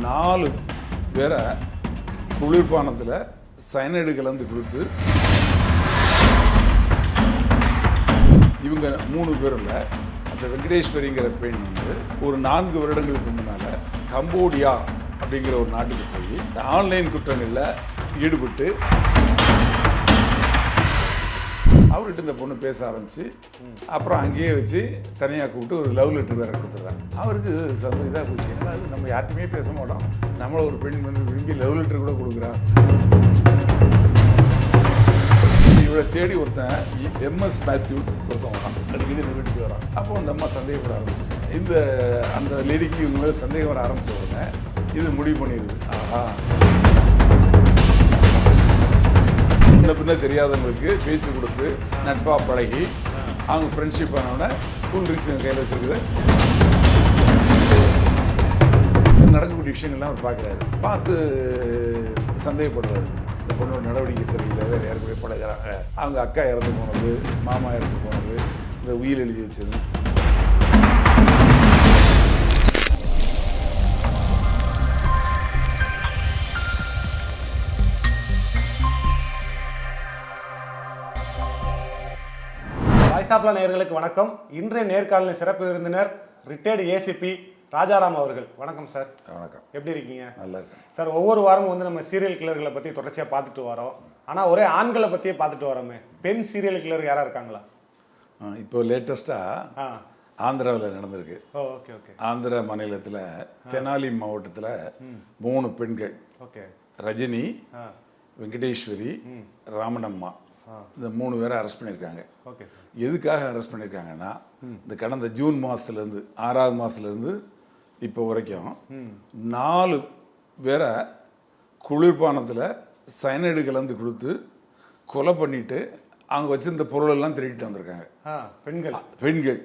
நாலு பேரை குளிர்பானத்தில் சைனைடு கலந்து கொடுத்து இவங்க மூணு பேரில் அந்த வெங்கடேஸ்வரிங்கிற பெண் வந்து ஒரு நான்கு வருடங்களுக்கு முன்னால் கம்போடியா அப்படிங்கிற ஒரு நாட்டுக்கு போய் ஆன்லைன் குற்றங்களில் ஈடுபட்டு அவர்கிட்ட இந்த பொண்ணு பேச ஆரம்பிச்சு அப்புறம் அங்கேயே வச்சு தனியாக கூப்பிட்டு ஒரு லவ் லெட்டர் வேறு கொடுத்துட்றாங்க அவருக்கு சந்த இதாக போச்சு. ஏன்னா அது நம்ம யார்ட்டுமே பேச மாட்டோம். நம்மளை ஒரு பெண் வந்து விரும்பி லவ் லெட்டர் கூட கொடுக்குறான் இவளை தேடி ஒருத்தன் எம்எஸ் மேத்யூ ஒருத்தன் வரான். அடிக்கடி இந்த வீட்டுக்கு வரான். அப்போ அந்த அம்மா சந்தேகப்பட ஆரம்பிச்சிச்சு இந்த அந்த லேடிக்கு இவங்க மேலே சந்தேகம் வர ஆரம்பிச்ச உடனே இது முடிவு பண்ணிடுது. ஆஹா. முன்ன பின்ன தெரியாதவங்களுக்கு பேச்சு கொடுத்து நட்பாக பழகி அவங்க ஃப்ரெண்ட்ஷிப் ஆனவுடனே கூல் ட்ரிங்க்ஸ் எங்கள் கையில் வச்சிருக்குது. நடக்கக்கூடிய விஷயங்கள்லாம் அவர் பார்க்குறாரு. பார்த்து சந்தேகப்படுறாரு இந்த பொண்ணோட நடவடிக்கை சரியில்லை வேறு யாருக்கு போய் பழகிறாங்க. அவங்க அக்கா இறந்து போனது மாமா இறந்து போனது இந்த உயிர் எழுதி வச்சது. வாய்ஸ் ஆஃப்ல நேயர்களுக்கு வணக்கம். இன்றைய நேர்காணலின் சிறப்பு விருந்தினர் ரிட்டையர்டு ஏசிபி ராஜாராம் அவர்கள். வணக்கம் சார் வணக்கம். எப்படி இருக்கீங்க? நல்லா இருக்கேன். சார் ஒவ்வொரு வாரமும் வந்து நம்ம சீரியல் கில்லர்களை பற்றி தொடர்ச்சியாக பார்த்துட்டு வரோம். ஆனால் ஒரே ஆண்களை பற்றியே பார்த்துட்டு வரோமே. பெண் சீரியல் கில்லர் யாரா இருக்காங்களா? இப்போ லேட்டஸ்ட்டாக ஆந்திராவில் நடந்திருக்கு. Okay okay. ஆந்திர மாநிலத்தில் தெனாலி மாவட்டத்தில் மூணு பெண்கள். ஓகே. ரஜினி வெங்கடேஸ்வரி ராமணம்மா இந்த மூணு பேரை அரெஸ்ட் பண்ணியிருக்காங்க. ஓகே எதுக்காக அரெஸ்ட் பண்ணியிருக்காங்கன்னா இந்த கடந்த ஜூன் மாதத்துலேருந்து ஆறாவது மாதத்துலேருந்து இப்போ வரைக்கும் நாலு பேரை குளிர்பானத்தில் சயனைடு கலந்து கொடுத்து கொலை பண்ணிட்டு அவங்க வச்சிருந்த பொருள் எல்லாம் திருடிட்டு வந்திருக்காங்க. பெண்கள். பெண்கள்.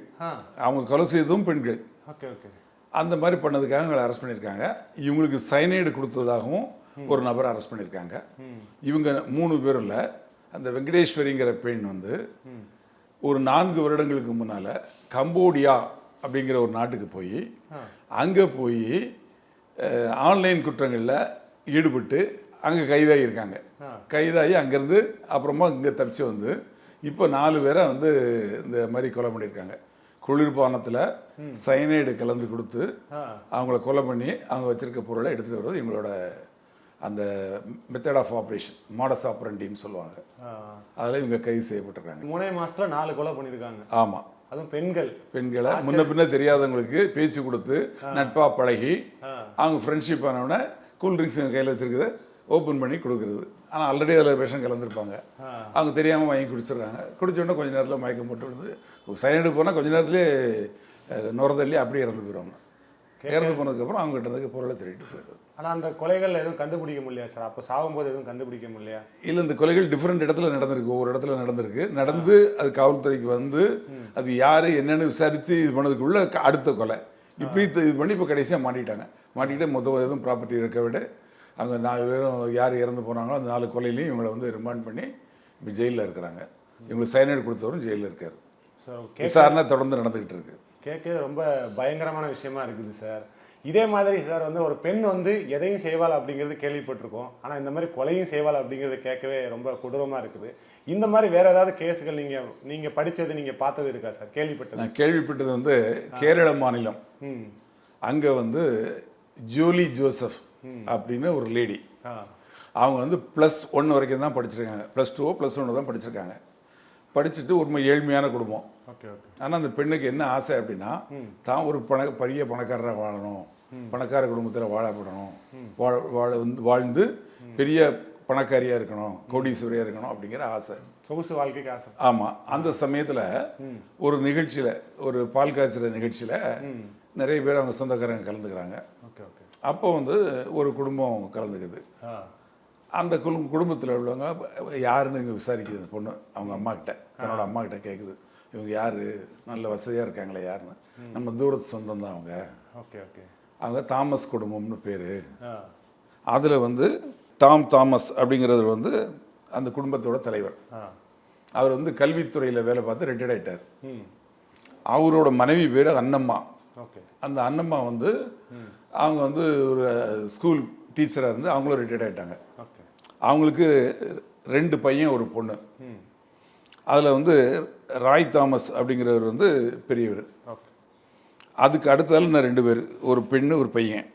அவங்க கொலை செய்ததும் பெண்கள். Okay okay. அந்த மாதிரி பண்ணதுக்காக அவங்களை அரெஸ்ட் பண்ணியிருக்காங்க. இவங்களுக்கு சைனைடு கொடுத்ததாகவும் ஒரு நபரை அரெஸ்ட் பண்ணியிருக்காங்க. இவங்க மூணு பேரில் அந்த வெங்கடேஸ்வரிங்கிற பெண் வந்து ஒரு நான்கு வருடங்களுக்கு முன்னால் கம்போடியா அப்படிங்கிற ஒரு நாட்டுக்கு போய் அங்கே போய் ஆன்லைன் குற்றங்களில் ஈடுபட்டு அங்கே கைதாகி இருக்காங்க கைதாகி அங்கேருந்து அப்புறமா இங்கே தப்பிச்சு வந்து இப்போ நாலு பேரை வந்து இந்த மாதிரி கொலை பண்ணியிருக்காங்க. குளிர்பானத்தில் சயனைடு கலந்து கொடுத்து அவங்கள கொலை பண்ணி அவங்க வச்சிருக்க பொருளை எடுத்துகிட்டு வர்றது இவங்களோட அந்த மெத்தட் ஆஃப் ஆப்ரேஷன் மாடஸ் ஆப்ரண்டின்னு சொல்லுவாங்க. அதில் இவங்க கைது செய்யப்பட்டிருக்காங்க. மூணே மாசத்துல நாலு கொலை பண்ணியிருக்காங்க ஆமாம் அதுவும் பெண்கள். பெண்களை முன்ன பின்ன தெரியாதவங்களுக்கு பேச்சு கொடுத்து நட்பாக பழகி அவங்க ஃப்ரெண்ட்ஷிப் ஆனவுடனே கூல் ட்ரிங்க்ஸ் கையில் வச்சிருக்குது ஓப்பன் பண்ணி கொடுக்குறது. ஆனால் ஆல்ரெடி அதில் விஷம் கலந்துருப்பாங்க. அவங்க தெரியாமல் வாங்கி குடிச்சிடுறாங்க. குடிச்ச உடனே கொஞ்ச நேரத்தில் மயக்கம் போட்டு விடுது சைனடு போனால் கொஞ்ச நேரத்துலேயே நுரதள்ளி அப்படியே இறந்து போயிடுவாங்க. இறந்து போனதுக்கப்புறம் அவங்க கிட்ட இருக்க பொருளை திருடிட்டு போயிடுது ஆனா அந்த கொலைகள் எதுவும் கண்டுபிடிக்க முடியல சார்? அப்போ சாகும்போது எதுவும் கண்டுபிடிக்க முடியலையா? இல்லை இந்த கொலைகள் டிஃப்ரெண்ட் இடத்துல நடந்திருக்கு. ஒவ்வொரு இடத்துல நடந்திருக்கு. நடந்து அது காவல்துறைக்கு வந்து அது யார் என்னன்னு விசாரித்து இது பண்ணதுக்குள்ள அடுத்த கொலை. இப்படி இது பண்ணி இப்போ கடைசியாக மாட்டிட்டாங்க. மாட்டிக்கிட்டு மொத்தம் எதுவும் ப்ராப்பர்ட்டி இருக்க விட அங்கே நாலு பேரும் யார் இறந்து போனாங்களோ அந்த நாலு கொலையிலையும் இவங்களை வந்து ரிமாண்ட் பண்ணி இப்போ ஜெயிலில் இருக்கிறாங்க. இவங்களுக்கு சைனைடு கொடுத்தவரும் ஜெயிலில் இருக்கார். விசாரணை தொடர்ந்து நடந்துக்கிட்டு இருக்கு. கேட்க ரொம்ப பயங்கரமான விஷயமா இருக்குது சார். இதே மாதிரி சார் வந்து ஒரு பெண் வந்து எதையும் செய்வாள் அப்படிங்கிறது கேள்விப்பட்டிருக்கோம். ஆனால் இந்த மாதிரி கொலையும் செய்வாள் அப்படிங்கிறது கேட்கவே ரொம்ப கொடூரமாக இருக்குது. இந்த மாதிரி வேற ஏதாவது கேஸுகள் நீங்கள் நீங்கள் படிச்சது நீங்கள் பார்த்தது இருக்கா சார்? கேள்விப்பட்டது. நான் கேள்விப்பட்டது வந்து கேரள மாநிலம். ம். அங்கே வந்து ஜூலி ஜோசப் அப்படின்னு ஒரு லேடி. அவங்க வந்து ப்ளஸ் ஒன் வரைக்கும் தான் படிச்சிருக்காங்க. ப்ளஸ் டூ ப்ளஸ் ஒன்று தான் படிச்சிருக்காங்க. படிச்சுட்டு ஒரு ஏழ்மையான குடும்பம். Okay okay. ஆனால் அந்த பெண்ணுக்கு என்ன ஆசை அப்படின்னா தான் ஒரு பண பெரிய பணக்காரராக வாழணும். பணக்கார குடும்பத்தில் வாழப்படணும் வாழ வாழ வந்து வாழ்ந்து பெரிய பணக்காரியாக இருக்கணும் கோடீஸ்வரியாக இருக்கணும் அப்படிங்கிற ஆசை. சொகுசு வாழ்க்கைக்கு ஆசை. ஆமாம் அந்த சமயத்தில் ஒரு நிகழ்ச்சியில் ஒரு பால் காய்ச்சுற நிகழ்ச்சியில் நிறைய பேர் அவங்க சொந்தக்காரங்க கலந்துக்கிறாங்க. Okay okay. அப்போ வந்து ஒரு குடும்பம் கலந்துக்குது. அந்த குடும்ப குடும்பத்தில் உள்ளவங்க யாருன்னு இங்கே விசாரிக்குது பொண்ணு அவங்க அம்மா கிட்ட தன்னோட அம்மா கிட்ட கேட்குது இவங்க யார்? நல்ல வசதியாக இருக்காங்களே யாருன்னு. நம்ம தூரத்து சொந்தம் தான் அவங்க. Okay okay. அவங்க தாமஸ் குடும்பம்னு பேர். அதில் வந்து டாம் தாமஸ் அப்படிங்கிறது வந்து அந்த குடும்பத்தோட தலைவர். அவர் வந்து கல்வித்துறையில் வேலை பார்த்து ரிட்டையர்ட் ஆயிட்டார். ம். அவரோட மனைவி பேர் அன்னம்மா. ஓகே. அந்த அன்னம்மா வந்து அவங்க வந்து ஒரு ஸ்கூல் டீச்சராக இருந்து அவங்களும் ரிட்டையர்ட் ஆகிட்டாங்க ஓகே. அவங்களுக்கு ரெண்டு பையன் ஒரு பொண்ணு. அதில் வந்து ராய் தாமஸ் அப்படிங்கிறவர் வந்து பெரியவர். அதுக்கு அடுத்தால நான் ரெண்டு பேர் ஒரு பெண்ணு ஒரு பையன்.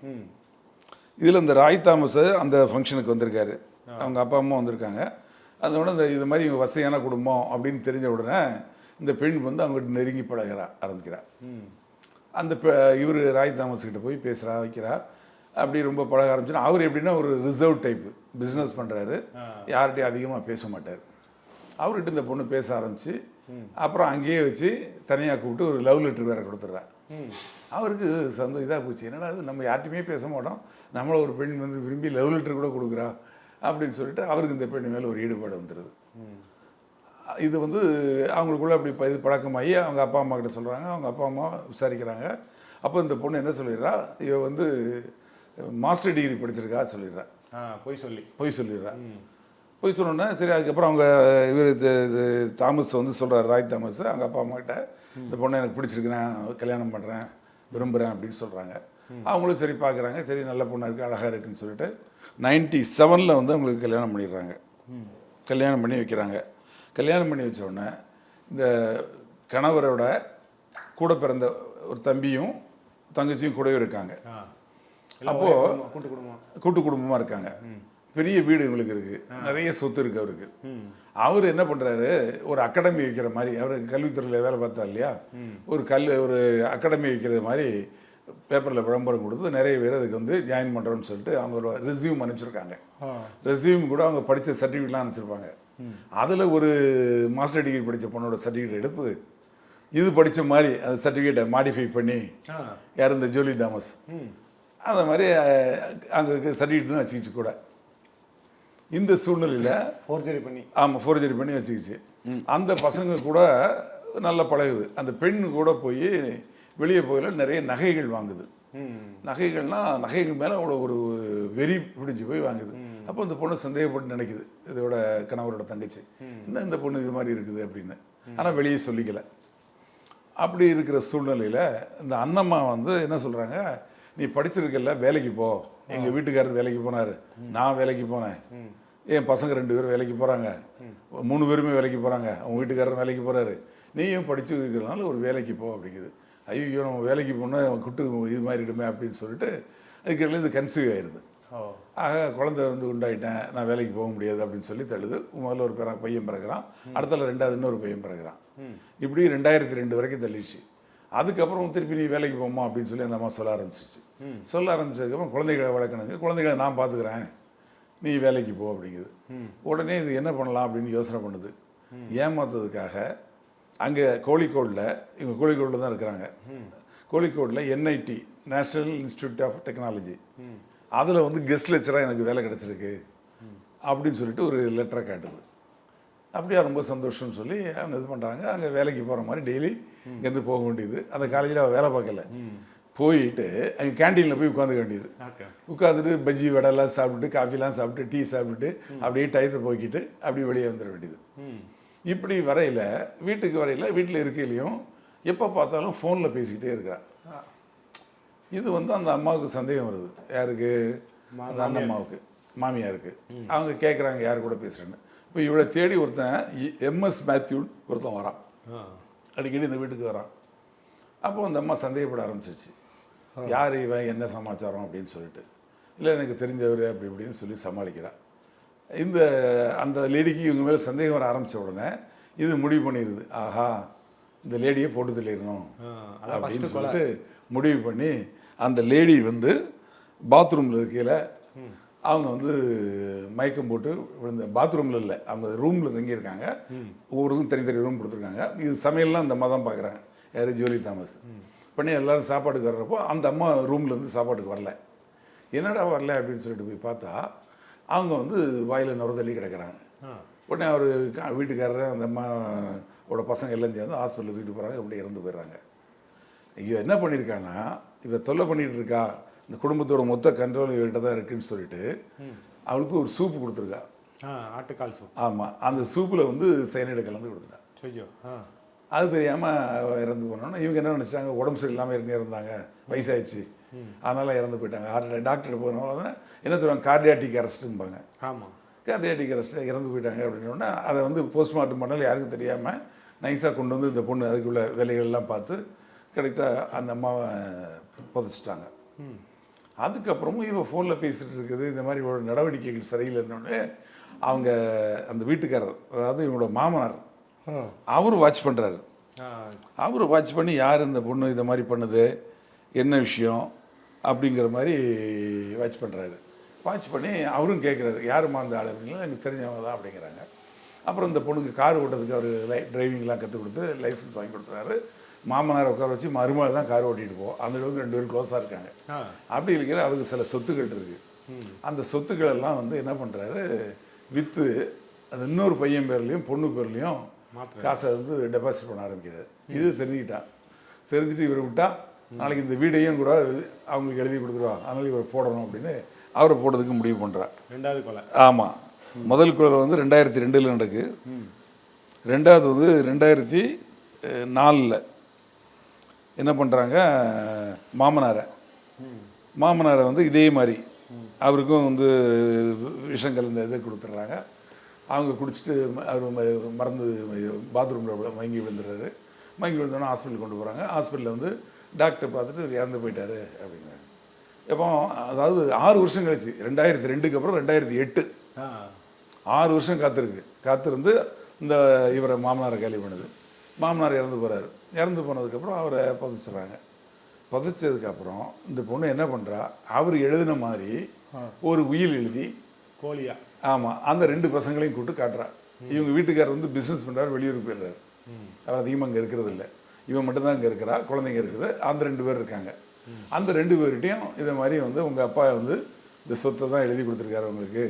இதில் இந்த ராய் தாமஸ் அந்த ஃபங்க்ஷனுக்கு வந்திருக்காரு. அவங்க அப்பா அம்மா வந்திருக்காங்க. அதோட இந்த இது மாதிரி இவங்க வசதியான குடும்பம் அப்படின்னு தெரிஞ்ச உடனே இந்த பெண் வந்து அவங்ககிட்ட நெருங்கி பழகிறா ஆரம்பிக்கிறா. ம். அந்த இவர் ராய் தாமஸ் கிட்ட போய் பேசுகிறா வைக்கிறா. அப்படி ரொம்ப பழக ஆரம்பிச்சுன்னா அவர் எப்படின்னா ஒரு ரிசர்வ் டைப்பு பிஸ்னஸ் பண்ணுறாரு யார்கிட்டையும் அதிகமாக பேச மாட்டார். அவர்கிட்ட இந்த பொண்ணு பேச ஆரம்பிச்சு அப்புறம் அங்கேயே வச்சு தனியாக கூப்பிட்டு ஒரு லவ் லெட்டர் வேற கொடுத்துட்றா. அவருக்கு சந்தோஷம் இதாக போச்சு. என்னடா இது? நம்ம யார்ட்டையுமே பேச மாட்டோம். நம்மள ஒரு பெண் வந்து விரும்பி லவ் லெட்டர் கூட கொடுக்குறா அப்படின்னு சொல்லிட்டு அவருக்கு இந்த பெண் மேலே ஒரு ஈடுபாடு வந்துடுது இது வந்து அவங்களுக்குள்ள அப்படி இது பழக்கமாகி அவங்க அப்பா அம்மா கிட்ட சொல்கிறாங்க அவங்க அப்பா அம்மா விசாரிக்கிறாங்க. அப்போ இந்த பொண்ணு என்ன சொல்லிடுறா? இவ வந்து மாஸ்டர் டிகிரி படிச்சிருக்கா சொல்லிடுறா. போய் சொல்லி. பொய் சொல்லிடுறா. பொய் சொன்னோன்னே சரி அதுக்கப்புறம் அவங்க இவர் தாமஸ் வந்து சொல்கிறார் ராய் தாமஸ். அவங்க அப்பா அம்மா கிட்ட இந்த பொண்ணை எனக்கு பிடிச்சிருக்கு நான் கல்யாணம் பண்ணுறேன் விரும்புகிறேன் அப்படின்னு சொல்கிறாங்க அவங்களும் சரி பார்க்குறாங்க சரி நல்ல பொண்ணாக இருக்குது அழகாக இருக்குன்னு சொல்லிட்டு நைன்டி செவனில் வந்து அவங்களுக்கு கல்யாணம் பண்ணிடுறாங்க. கல்யாணம் பண்ணி வைக்கிறாங்க. கல்யாணம் பண்ணி வச்ச உடனே இந்த கணவரோட கூட பிறந்த ஒரு தம்பியும் தங்கச்சியும் கூடவே இருக்காங்க. ஆ. அப்போ- அப்போ கூட்டு குடும்பம்? கூட்டு குடும்பமாக இருக்காங்க. பெரிய வீடு இவங்களுக்கு இருக்கு. நிறைய சொத்து இருக்கு அவருக்கு. அவர் என்ன பண்றாரு? ஒரு அகாடமி வைக்கிற மாதிரி அவர் கல்வித்துறையில் வேலை பார்த்தா இல்லையா? ஒரு கல் ஒரு அகாடமி வைக்கிறது மாதிரி பேப்பரில் விளம்பரம் கொடுத்து நிறைய பேர் அதுக்கு வந்து ஜாயின் பண்ணுறோன்னு சொல்லிட்டு அவங்க ரெஸ்யூம் அனுப்பிச்சிருக்காங்க. ஆ. ரெஸ்யூம் கூட அவங்க படித்த சர்டிஃபிகேட்லாம் அனுப்பிச்சிருப்பாங்க. அதில் ஒரு மாஸ்டர் டிகிரி படித்த பொண்ணோட சர்டிஃபிகேட் எடுத்து இது படித்த மாதிரி அந்த சர்டிஃபிகேட்டை மாடிஃபை பண்ணி யார் இந்த ஜோலி தாமஸ்? அந்த மாதிரி அங்கே சர்டிஃபிகேட் வச்சுக்கிச்சு கூட. இந்த சூழ்நிலையில் ஃபோர்ஜரி பண்ணி. ஆமாம் ஃபோர்ஜரி பண்ணி வச்சுக்கிச்சு. அந்த பசங்க கூட நல்ல பழகுது. அந்த பெண் கூட போய் வெளியே போகல நிறைய நகைகள் வாங்குது. ம். நகைகள்னா நகைகள் மேலே அவ்வளோ ஒரு வெறி பிடிச்சி போய் வாங்குது. அப்போ இந்த பொண்ணு சந்தேகப்பட்டு நினைக்குது. இதோட கணவரோட தங்கச்சி. என்ன இந்த பொண்ணு இது மாதிரி இருக்குது அப்படின்னு. ஆனால் வெளியே சொல்லிக்கல. அப்படி இருக்கிற சூழ்நிலையில் இந்த அண்ணம்மா வந்து என்ன சொல்கிறாங்க நீ படிச்சிருக்கல வேலைக்கு போ. எங்கள் வீட்டுக்காரர் வேலைக்கு போனார். நான் வேலைக்கு போனேன். என் பசங்க ரெண்டு பேரும் வேலைக்கு போகிறாங்க மூணு பேருமே வேலைக்கு போகிறாங்க அவங்க வீட்டுக்காரர் வேலைக்கு போகிறாரு நீயும் படிச்சு இருக்கிறனால ஒரு வேலைக்கு போ அப்படிங்குது. ஐயோ நம்ம வேலைக்கு போனால் குட்டு இது மாறிடுமே அப்படின்னு சொல்லிட்டு அதுக்கு இது கன்சீவ் ஆயிடுது ஆக குழந்தை வந்து உண்டாயிட்டேன். நான் வேலைக்கு போக முடியாது அப்படின்னு சொல்லி தள்ளுது. முதல்ல ஒரு பிற பையன் பிறகுறான் அடுத்தல ரெண்டாவது இன்னொரு பையன் பிறகுறான் இப்படி ரெண்டாயிரத்தி ரெண்டு வரைக்கும் தள்ளிடுச்சு. அதுக்கப்புறம் திருப்பி நீ வேலைக்கு போமா அப்படின்னு சொல்லி அந்த அம்மா சொல்ல ஆரம்பிச்சிச்சு. சொல்ல ஆரம்பிச்சதுக்கப்புறம் குழந்தைகளை வளர்க்கணுங்க. குழந்தைகளை நான் பார்த்துக்கிறேன். நீ வேலைக்கு போ அப்படிங்குது. உடனே இது என்ன பண்ணலாம் அப்படின்னு யோசனை பண்ணுது. ஏமாத்துறதுக்காக அங்கே கோழிக்கோடில் இவங்க கோழிக்கோடில் தான் இருக்கிறாங்க. கோழிக்கோடில் NIT national institute of technology அதில் வந்து கெஸ்ட் லெக்சராக எனக்கு வேலை கிடச்சிருக்கு. அப்படின்னு சொல்லிட்டு ஒரு லெட்டரை காட்டுது. அப்படியா ரொம்ப சந்தோஷம்னு சொல்லி அவங்க இது பண்ணுறாங்க அங்கே வேலைக்கு போகிற மாதிரி டெய்லி இங்கேருந்து போக வேண்டியது. அந்த காலேஜில் அவள் வேலை பார்க்கல. போயிட்டு அங்கே கேண்டீனில் போய் உட்காந்துக்க வேண்டியது. உட்காந்துட்டு பஜ்ஜி வடைலாம் சாப்பிட்டுட்டு காஃபிலாம் சாப்பிட்டு டீ சாப்பிட்டுட்டு அப்படியே டயத்தை போக்கிட்டு அப்படியே வெளியே வந்துட வேண்டியது. இப்படி வரையில் வீட்டுக்கு வரையில் வீட்டில் இருக்கையிலையும் எப்போ பார்த்தாலும் ஃபோனில் பேசிக்கிட்டே இருக்கிறா இது வந்து அந்த அம்மாவுக்கு சந்தேகம் வருது. யாருக்கு? அந்த அந்த அம்மாவுக்கு மாமியாருக்கு. அவங்க கேட்குறாங்க யார் கூட பேசுகிறேன்னு இப்போ இவளை தேடி ஒருத்தன் எம்எஸ் மேத்யூ ஒருத்தன் வரான். அடிக்கடி இந்த வீட்டுக்கு வரான். அப்போ அந்த அம்மா சந்தேகப்பட ஆரம்பிச்சிருச்சு. யார் இவன்? என்ன சமாச்சாரம்? அப்படின்னு சொல்லிட்டு. இல்லை எனக்கு தெரிஞ்சவர் அப்படி இப்படின்னு சொல்லி சமாளிக்கிறா. இந்த அந்த லேடிக்கு இவங்க மேலே சந்தேகம் வர ஆரம்பித்த உடனே இது முடிவு பண்ணிடுது ஆஹா இந்த லேடியை போட்டு தள்ளிடணும். அப்படின்னு. சொல்லிட்டு முடிவு பண்ணி அந்த லேடி வந்து பாத்ரூமில் இருக்கையில் அவங்க வந்து மயக்கம் போட்டு விழுந்த பாத்ரூமில் இல்லை அவங்க ரூமில் தங்கியிருக்காங்க. ஒவ்வொருக்கும் தனித்தனி ரூம் கொடுத்துருக்காங்க. இது சமையல்லாம் அந்த அம்மா தான் பார்க்குறாங்க யார்? ஜோலி தாமஸ். பண்ணி எல்லாரும் சாப்பாட்டுக்கு வர்றப்போ அந்த அம்மா ரூம்ல இருந்து சாப்பாட்டுக்கு வரல. என்னடா வரல அப்படின்னு சொல்லிட்டு போய் பார்த்தா அவங்க வந்து வாயில் நுர தள்ளி கிடக்குறாங்க. உடனே அவர் வீட்டுக்காரர் அந்த அம்மாவோட பசங்க எல்லாம் சேர்ந்து ஹாஸ்பிட்டலில் தூக்கிட்டு போகிறாங்க அப்படி இறந்து போயிடுறாங்க. இவ என்ன பண்ணியிருக்கான்னா இவ தொல்லை பண்ணிட்டு இருக்கா? இந்த குடும்பத்தோட மொத்த கண்ட்ரோல் இவர்கிட்ட தான் இருக்குன்னு சொல்லிட்டு அவளுக்கு ஒரு சூப்பு கொடுத்துருக்கா. ஆட்டுக்கால் சூப் ஆமாம் அந்த சூப்பில் வந்து சைனைடு கலந்து கொடுத்துட்டா. ஐயோ ஆ. அது தெரியாமல் இறந்து போனோன்னா இவங்க என்ன நினச்சாங்க உடம்பு சரியில்லாமல் இருந்து இருந்தாங்க வயசாயிடுச்சு. அதனால இறந்து போயிட்டாங்க. ஹார்ட் டாக்டர் போனவங்க என்ன சொல்லுவாங்க கார்டியாட்டிக் அரெஸ்ட்டும்பாங்க ஆமாம் கார்டியாட்டிக் அரெஸ்ட் இறந்து போயிட்டாங்க அப்படின்னோடனே அதை வந்து போஸ்ட்மார்ட்டம் பண்ணல யாருக்கும் தெரியாமல் நைஸாக கொண்டு வந்து இந்த பொண்ணு அதுக்குள்ள வேலைகள்லாம் பார்த்து கரெக்டாக அந்த அம்மாவை புதைச்சிட்டாங்க. அதுக்கப்புறமும் இவன் ஃபோனில் பேசிகிட்டு இருக்குது இந்த மாதிரி இவரோட நடவடிக்கைகள் சரியில்லைன்னொடனே அவங்க அந்த வீட்டுக்காரர் அதாவது இவங்களோட மாமனார் அவர் வாட்ச் பண்ணுறாரு அவர் வாட்ச் பண்ணி யார் இந்த பொண்ணு இந்த மாதிரி பண்ணுது என்ன விஷயம் அப்படிங்கிற மாதிரி வாட்ச் பண்ணுறாரு வாட்ச் பண்ணி அவரும் கேட்குறாரு யாரும்மா அந்த ஆள்? அப்படிங்களா எனக்கு தெரிஞ்சவங்க தான் அப்படிங்கிறாங்க. அப்புறம் இந்த பொண்ணுக்கு கார் ஓட்டுறதுக்கு அவர் லை டிரைவிங்லாம் கற்றுக் கொடுத்து லைசன்ஸ் வாங்கி கொடுத்துறாரு. மாமனார் உட்கார வச்சு மருமகள் தான் கார் ஓட்டிகிட்டு போவோம். அந்த அளவுக்கு ரெண்டு பேரும் க்ளோஸாக இருக்காங்க. அப்படி இருக்கிற அவருக்கு சில சொத்துக்கள் இருக்கு. அந்த சொத்துக்கள் எல்லாம் வந்து என்ன பண்ணுறாரு விற்று அந்த இன்னொரு பையன் பேர்லையும் பொண்ணு பேர்லையும். காசை வந்து டெபாசிட் பண்ண ஆரம்பிக்கிறார். இது தெரிஞ்சுக்கிட்டான். தெரிஞ்சுட்டு இவர் விட்டா நாளைக்கு இந்த வீடையும் கூட அவங்களுக்கு எழுதி கொடுத்துருவாங்க. அதனால இவர் போடணும் அப்படின்னு அவரை போடுறதுக்கு முடிவு பண்ணுறார் ரெண்டாவது கொலை. ஆமாம் முதல் குழல் வந்து ரெண்டாயிரத்தி ரெண்டில் நடக்கு. ரெண்டாவது வந்து ரெண்டாயிரத்தி நாலில். என்ன பண்ணுறாங்க மாமனாரை. மாமனாரை வந்து இதே மாதிரி அவருக்கும் வந்து விஷம் கலந்த இதை கொடுத்துட்றாங்க. அவங்க குடிச்சிட்டு அவர் மறந்து பாத்ரூமில் மயங்கி விழுந்துடுறாரு. மயங்கி விழுந்தோன்னே ஹாஸ்பிட்டல் கொண்டு போகிறாங்க ஹாஸ்பிட்டலில் வந்து டாக்டர் பார்த்துட்டு இறந்து போயிட்டாரு அப்படிங்கிறாங்க. இப்போ அதாவது ஆறு வருஷம் கழிச்சு ரெண்டாயிரத்தி ரெண்டுக்கு அப்புறம் ரெண்டாயிரத்தி எட்டு. ஆறு வருஷம் காத்திருக்கு. காத்திருந்து இந்த இவரை மாமனாரை கேலி பண்ணுது. மாமனார் இறந்து போகிறாரு இறந்து போனதுக்கப்புறம் அவரை புதைச்சிடுறாங்க. புதைச்சதுக்கப்புறம் இந்த பொண்ணு என்ன பண்ணுறா அவர் எழுதின மாதிரி ஒரு உயில் எழுதி கோழியா? ஆமாம் அந்த ரெண்டு பசங்களையும் கூப்பிட்டு காட்டுறா. இவங்க வீட்டுக்காரர் வந்து பிஸ்னஸ் பண்ணுறாரு வெளியூர் போயிடுறாரு. அவர் அதிகமாக அங்கே இருக்கிறது இல்லை. இவன் மட்டும்தான் இங்கே இருக்கிறா குழந்தைங்க இருக்குது. அந்த ரெண்டு பேர் இருக்காங்க. அந்த ரெண்டு பேர்கிட்டையும் இதை மாதிரி வந்து உங்கள் அப்பா வந்து இந்த சொத்தை தான் எழுதி கொடுத்துருக்காரு உங்களுக்கு.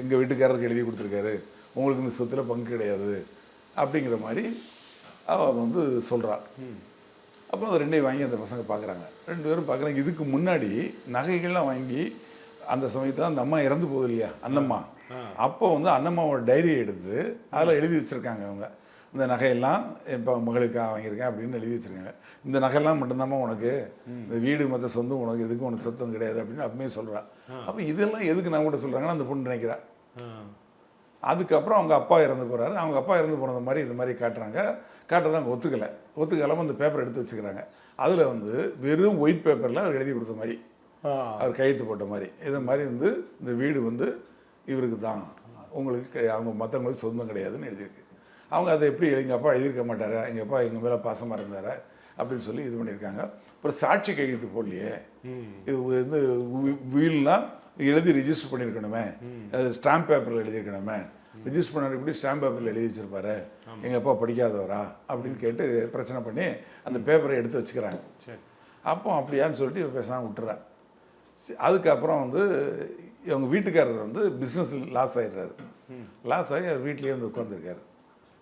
எங்கள் வீட்டுக்காரருக்கு எழுதி கொடுத்துருக்காரு. உங்களுக்கு இந்த சொத்துல பங்கு கிடையாது. அப்படிங்கிற மாதிரி அவள் வந்து சொல்கிறா அப்போ அந்த ரெண்டையும் வாங்கி அந்த பசங்க பார்க்குறாங்க ரெண்டு பேரும் பார்க்குறாங்க இதுக்கு முன்னாடி நகைகள்லாம் வாங்கி அந்த சமயத்தில் அந்த அம்மா இறந்து போகுது இல்லையா? அண்ணம்மா. அப்போ வந்து அண்ணம்மாவோட டைரியை எடுத்து அதில் எழுதி வச்சுருக்காங்க அவங்க. இந்த நகையெல்லாம் இப்போ மகளுக்காக வாங்கியிருக்கேன் அப்படின்னு எழுதி வச்சுருக்காங்க. இந்த நகையெல்லாம் மட்டும்தாம்மா உனக்கு? இந்த வீடு மற்ற சொந்தம் உனக்கு எதுக்கும் உனக்கு சொத்தம் கிடையாது அப்படின்னு அப்பவே சொல்கிறா அப்போ இதெல்லாம் எதுக்கு நான் கூட சொல்கிறாங்கன்னு அந்த பொண்ணு நினைக்கிறா. அதுக்கப்புறம் அவங்க அப்பா இறந்து போகிறாரு அவங்க அப்பா இறந்து போனது மாதிரி இந்த மாதிரி காட்டுறாங்க. காட்டுறதை அவங்க ஒத்துக்கலை. ஒத்துக்கலாமல் அந்த பேப்பர் எடுத்து வச்சுக்கிறாங்க. அதில் வந்து வெறும் ஒயிட் பேப்பரில் அவர் எழுதி கொடுத்த மாதிரி. அவர் கையெழுத்து போட்ட மாதிரி. இது மாதிரி வந்து இந்த வீடு வந்து இவருக்கு தான். உங்களுக்கு அவங்க மற்றவங்களுக்கு சொந்தம் கிடையாதுன்னு எழுதியிருக்கு. அவங்க அதை எப்படி எங்கள் அப்பா எழுதியிருக்க மாட்டாரு? எங்கள் அப்பா எங்கள் மேலே பாசமாக இருந்தார்? அப்படின்னு சொல்லி இது பண்ணியிருக்காங்க. அப்புறம் சாட்சி கையெழுத்து போடலையே. இது வந்து வீல்லாம் எழுதி ரிஜிஸ்டர் பண்ணியிருக்கணுமே. அது ஸ்டாம்ப் பேப்பரில் எழுதியிருக்கணுமே. ரிஜிஸ்டர் பண்ண எப்படி ஸ்டாம்ப் பேப்பரில் எழுதி வச்சிருப்பாரு? எங்கள் அப்பா படிக்காதவரா? அப்படின்னு கேட்டு பிரச்சனை பண்ணி அந்த பேப்பரை எடுத்து வச்சுக்கிறாங்க. அப்போ அப்படியான்னு சொல்லிட்டு பேசாமல் விட்டுறா சி- அதுக்கப்புறம் வந்து இவங்க வீட்டுக்காரர் வந்து பிஸ்னஸ் லாஸ் ஆயிடுறாரு. லாஸ் ஆகி அவர் வீட்லேயே வந்து உட்காந்துருக்காரு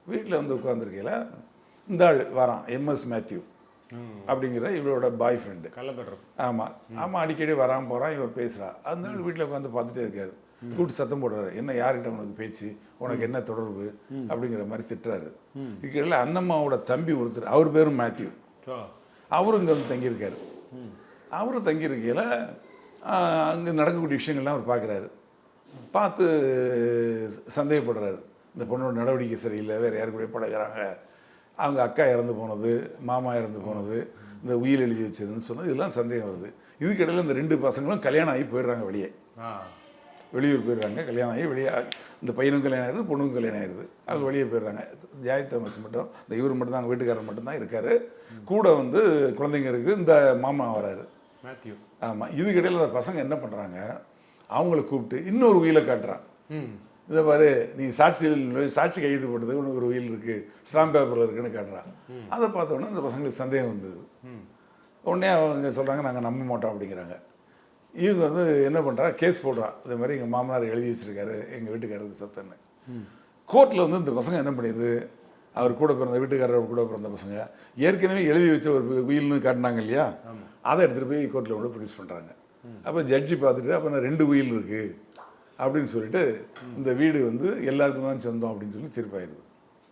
வீட்டில் வந்து உட்காந்துருக்கையில் இந்த ஆள் வரான் எம்எஸ் மேத்யூ அப்படிங்கிற இவளோட பாய் ஃப்ரெண்டு கள்ளத்தொடர்பு ஆமாம் ஆமாம் அடிக்கடி வரான் போகிறான் இவன் பேசுகிறா நாள் வீட்டில் உட்காந்து பார்த்துட்டே இருக்காரு. கூப்பிட்டு சத்தம் போடுறாரு. என்ன யார்கிட்ட உனக்கு பேச்சு? உனக்கு என்ன தொடர்பு? அப்படிங்கிற மாதிரி திட்டுறாரு. இதுக்கிடையில் அண்ணம்மாவோட தம்பி ஒருத்தர் அவர் பேரும் மேத்யூ. அவரும் இங்கே வந்து தங்கியிருக்காரு. அவரும் தங்கியிருக்கையில் அங்கே நடக்கக்கூடிய விஷயங்கள்லாம் அவர் பார்க்குறாரு பார்த்து சந்தேகப்படுறாரு. இந்த பொண்ணோட நடவடிக்கை சரியில்லை வேறு யாரு கூட பழகுறாங்க. அவங்க அக்கா இறந்து போனது மாமா இறந்து போனது இந்த உயிர் எழுதி வச்சதுன்னு சொன்னது இதெல்லாம் சந்தேகம் வருது. இதுக்கிடையில் இந்த ரெண்டு பசங்களும் கல்யாணம் ஆகி போயிடுறாங்க வெளியே. ஆ. வெளியூர் போயிடுறாங்க கல்யாணம் ஆகி வெளியே இந்த பையனும் கல்யாணம் ஆயிடுது பொண்ணுக்கும் கல்யாணம் ஆயிடுது அவங்க வெளியே போயிடுறாங்க. ஜாய் தாமஸ் மட்டும் இந்த இவர் மட்டும் தான் அவங்க வீட்டுக்காரர் மட்டும்தான் இருக்காரு. கூட வந்து குழந்தைங்க இருக்குது இந்த மாமா வராரு. மேத்யூ. ஆமாம் இதுக்கிடையில் அந்த பசங்க என்ன பண்ணுறாங்க அவங்கள கூப்பிட்டு இன்னொரு உயிலை காட்டுறான். இதை பாரு நீ சாட்சியில் சாட்சி கையெழுத்து போட்டது உனக்கு ஒரு உயில் இருக்குது ஸ்டாம்ப் பேப்பரில் இருக்குன்னு காட்டுறான் அதை பார்த்தோன்னே அந்த பசங்களுக்கு சந்தேகம் வந்தது. உடனே அவங்க சொல்கிறாங்க நாங்கள் நம்ப மாட்டோம் அப்படிங்கிறாங்க. இவங்க வந்து என்ன பண்ணுறா கேஸ் போடுறா. இதே மாதிரி எங்கள் மாமனார் எழுதி வச்சிருக்காரு எங்கள் வீட்டுக்காரருக்கு சத்தன்னு கோர்ட்டில் வந்து இந்த பசங்க என்ன பண்ணிடுது அவர் கூட பிறந்த வீட்டுக்காரர் கூட பிறந்த பசங்க ஏற்கனவே எழுதி வச்ச ஒரு உயில்னு காட்டினாங்க இல்லையா? அதை எடுத்துகிட்டு போய் கோர்ட்டில் கூட ப்ரொடியூஸ் பண்ணுறாங்க அப்போ ஜட்ஜி பார்த்துட்டு அப்போ ரெண்டு உயில் இருக்குது அப்படின்னு சொல்லிட்டு இந்த வீடு வந்து எல்லாருக்கும் தான் சொந்தம் அப்படின்னு சொல்லி தீர்ப்பாயிருது